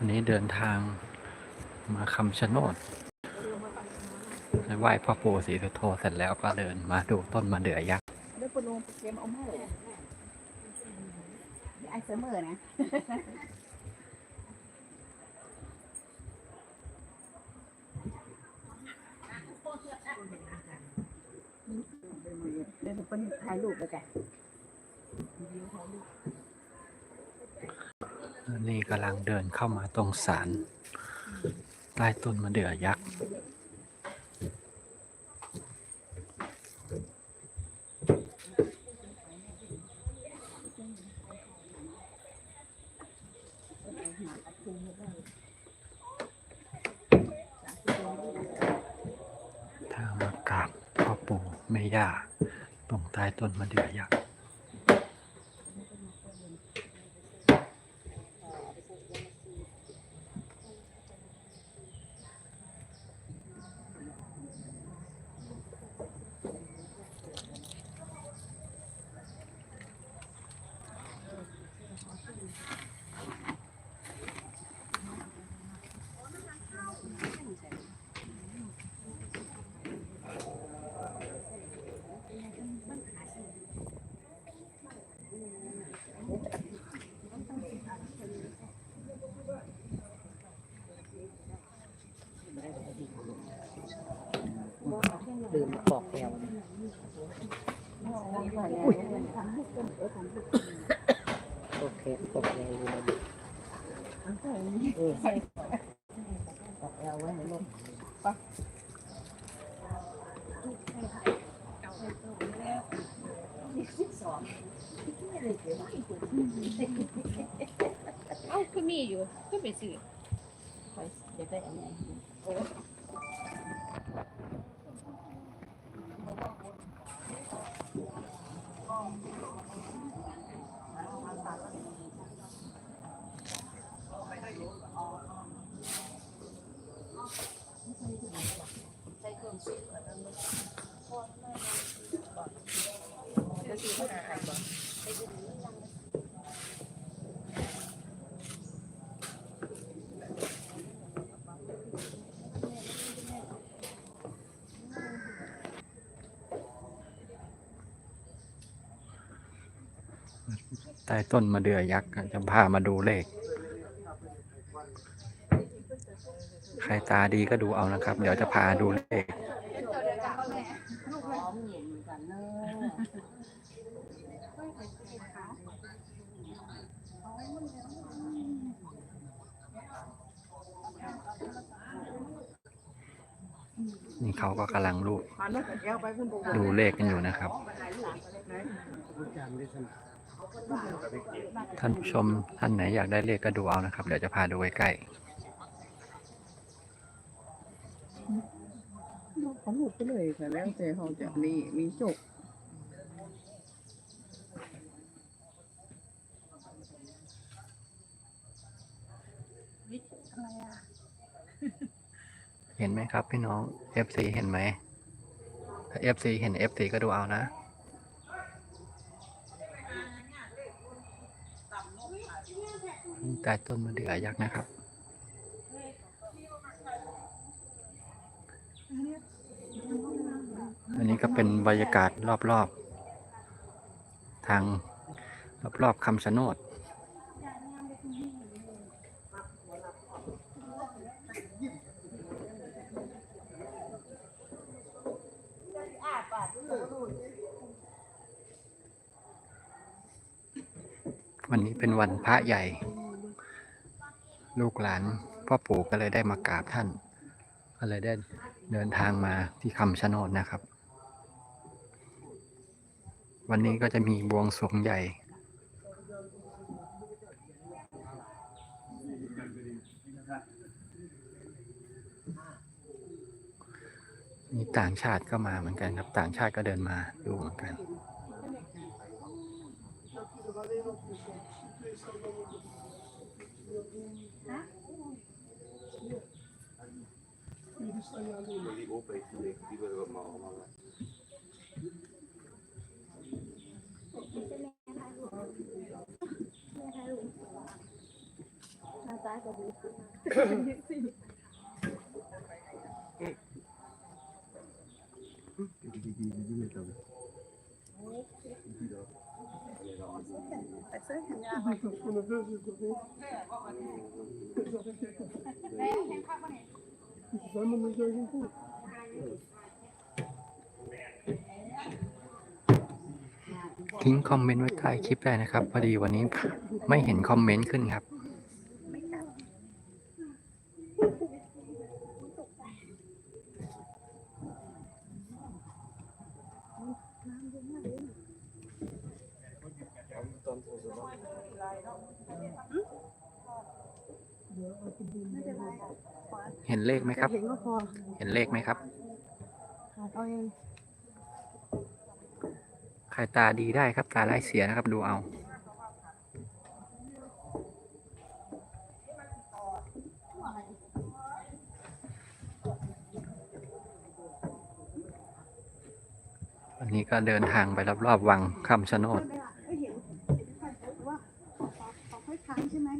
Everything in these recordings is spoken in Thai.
วันนี้เดินทางมาคำชะโนดไหว้พ่อปู่ศรีสุโธเสร็จแล้วก็เดินมาดูต้นมะเดื่อยักษ์เดี๋ยวปนุเกมเอามาเลยไอเสมอนะเดี๋ยวปนุถ่ายรูปแล้วกัน นี่กำลังเดินเข้ามาตรงศาลใต้ต้นมะเดื่อยักษ์ทางมากราบพ่อปู่แม่ย่าตรงใต้ต้นมะเดื่อยักษ์ ลืมบอกแล้วโอเคโอเคอยู่ในนี้เออบอกแล้วไว้ในรถเอ้าคือมีอยู่ก็ไปซื้อ เดี๋ยวได้อันนี้ ใต้ต้นมะเดื่อยักษ์จะพามาดูเลข ใครตาดีก็ดูเอานะครับ เดี๋ยวจะพาดูเลข พร้อมเย็ นกันเนอะนี่เขาก็กำลังรูปมานกแก้วไปคุณดูดูเลขกันอยู่นะครับ ท่านผู้ชมท่านไหนอยากได้เลขก็ดูเอานะครับ เดี๋ยวจะพาดูใกล้เขาหลุดไปเลยแต่แล้วแต่เขาจะนี่มีจก เห็นไหมครับพี่น้อง FC เห็นไหมถ้า FC เห็น FC ก็ดูเอานะ ใต้ต้นมะเดื่อยักษ์นะครับ อันนี้ก็เป็นบรรยากาศรอบๆ ทางรอบๆคำชะโนด วันนี้เป็นวันพระใหญ่ ลูกหลานพ่อปู่ก็เลยได้มากราบท่าน ก็เลยได้เดินทางมาที่คำชะโนดนะครับ วันนี้ก็จะมีบวงสรวงใหญ่ มีต่างชาติก็มาเหมือนกันครับ ต่างชาติก็เดินมาดูเหมือนกัน หน้าตตายก็ดีสิ ทิ้งคอมเมนต์ไว้ใต้คลิปได้นะครับ พอดีวันนี้ไม่เห็นคอมเมนต์ขึ้นครับ เห็นเลขไหมครับ เห็นก็พอเห็นเลขไหมครับ หาเอาเองใครตาดีได้ครับ ตาไร้ายเสียนะครับ ดูเอาวันนี้ก็เดินทางไปรอบๆวังคำชะโนด ไม่เห็นว่าขอขอค่อยค้างใช่ไหม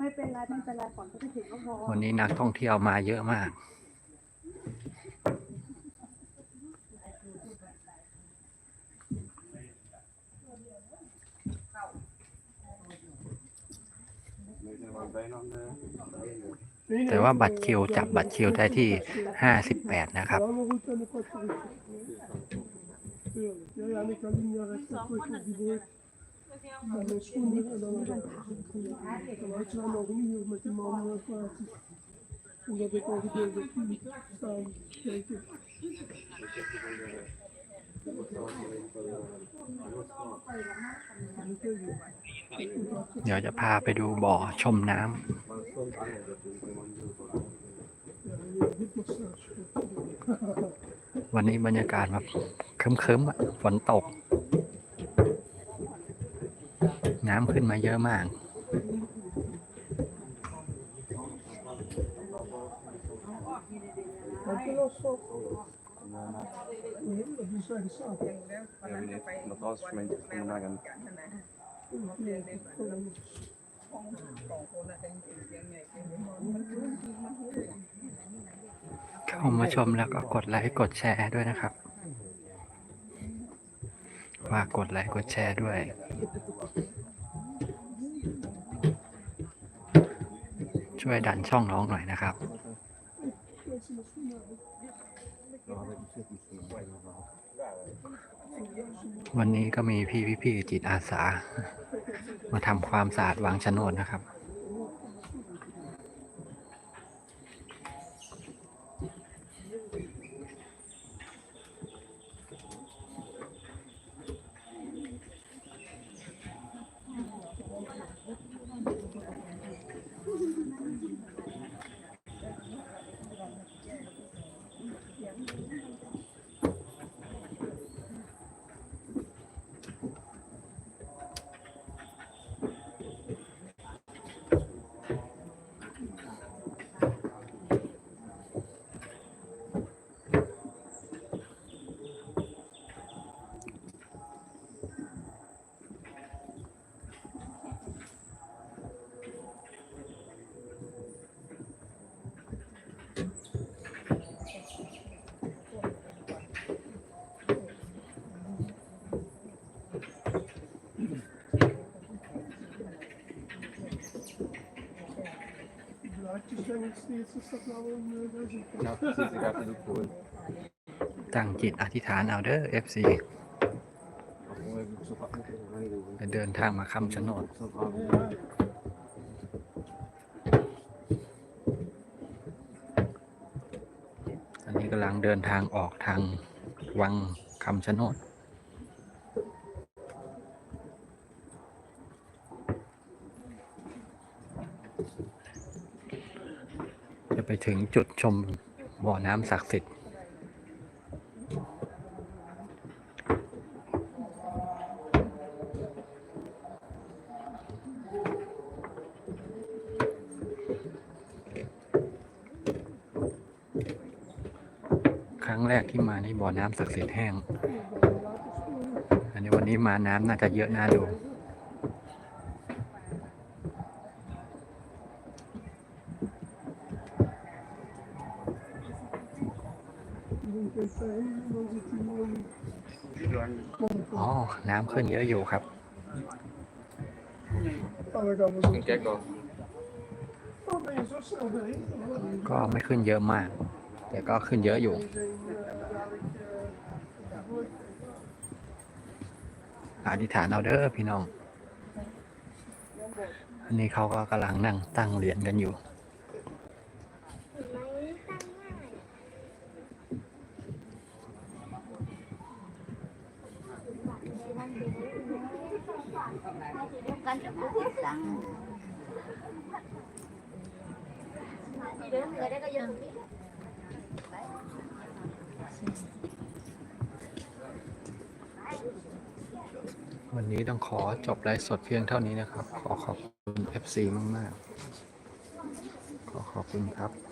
ไม่เป็นไรไม่เป็นไรก่อนก็จะถึงก็พอวันนี้นักท่องเที่ยวมาเยอะมาก แต่ว่าบัตรคิวจับบัตรคิวได้ที่ 58 นะครับ Vraiment, route à ne pas trouver. Ja, ja, เดี๋ยวจะพาไปดูบ่อชมน้ำ วันนี้บรรยากาศแบบเครึ้มๆอะ ฝนตก น้ำขึ้นมาเยอะมากเข้ามาชมแล้วก็กดไลค์กดแชร์ด้วยนะครับฝากกดไลค์กดแชร์ด้วย ช่วยดันช่องน้องหน่อยนะครับ วันนี้ก็มีพี่พี่ๆจิตอาสา มาทำความสะอาดวางชนวนนะครับ ครับซีซีครับทุกคนตั้งจิตอธิษฐานเอาเด้อ FC ไปเดินทางมาคำชะโนดตอนนี้กำลังเดินทางออกทางวังคำชะโนด ไปถึงจุดชมบ่อน้ำศักดิ์สิทธิ์ครั้งแรกที่มานี่บ่อน้ำศักดิ์สิทธิ์แห้ง อันนี้วันนี้มาน้ำน่าจะเยอะน่าดู อ๋อ น้ำขึ้นเยอะอยู่ครับ Een kijk dan. ก็ไม่ขึ้นเยอะมาก แต่ก็ขึ้นเยอะอยู่ อธิษฐานเอาเด้อพี่น้อง อันนี้เขาก็กำลังนั่งตั้งเหรียญกันอยู่ วันนี้ต้องขอจบไลฟ์สดเพียงเท่านี้นะครับ ขอขอบคุณ FC มาก ๆ ขอขอบคุณครับ